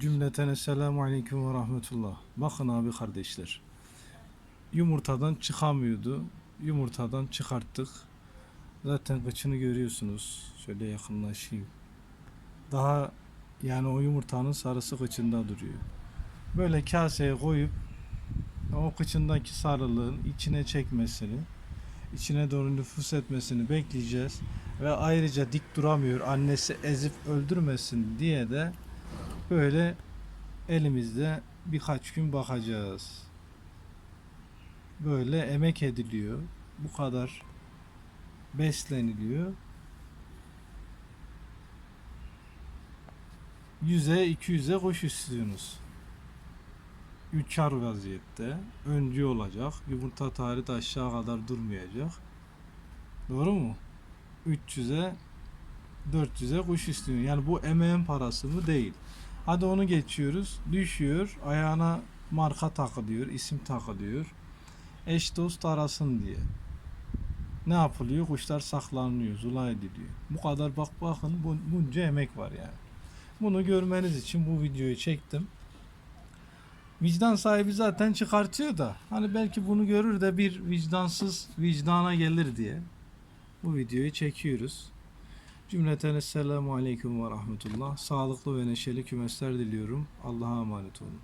Cümleten Esselamu Aleyküm ve Rahmetullah. Bakın abi kardeşler. Yumurtadan çıkamıyordu. Yumurtadan çıkarttık. Zaten kıçını görüyorsunuz. Şöyle yakınlaşayım. Daha yani o yumurtanın sarısı kıçında duruyor. Böyle kaseye koyup o kıçındaki sarılığın içine çekmesini, içine doğru nüfus etmesini bekleyeceğiz. Ve ayrıca dik duramıyor. Annesi ezip öldürmesin diye de böyle elimizde birkaç gün bakacağız. Böyle emek ediliyor. Bu kadar besleniliyor. 100'e 200'e kuş istiyorsunuz. Üçar vaziyette. Öncü olacak. Yumurta tarihi de aşağı kadar durmayacak. Doğru mu? 300'e 400'e kuş istiyor. Yani bu emeğin parası mı? Değil. Hadi onu geçiyoruz. Düşüyor. Ayağına marka takılıyor. isim takılıyor. Eş dost arasın diye. Ne yapılıyor? Kuşlar saklanıyor. Zulay ediliyor. Bu kadar bak bakın bu, bunca emek var yani. Bunu görmeniz için bu videoyu çektim. Vicdan sahibi zaten çıkartıyor da hani belki bunu görür de bir vicdansız vicdana gelir diye bu videoyu çekiyoruz. Cümleten Esselamu Aleyküm ve Rahmetullah. Sağlıklı ve neşeli kümesler diliyorum. Allah'a emanet olun.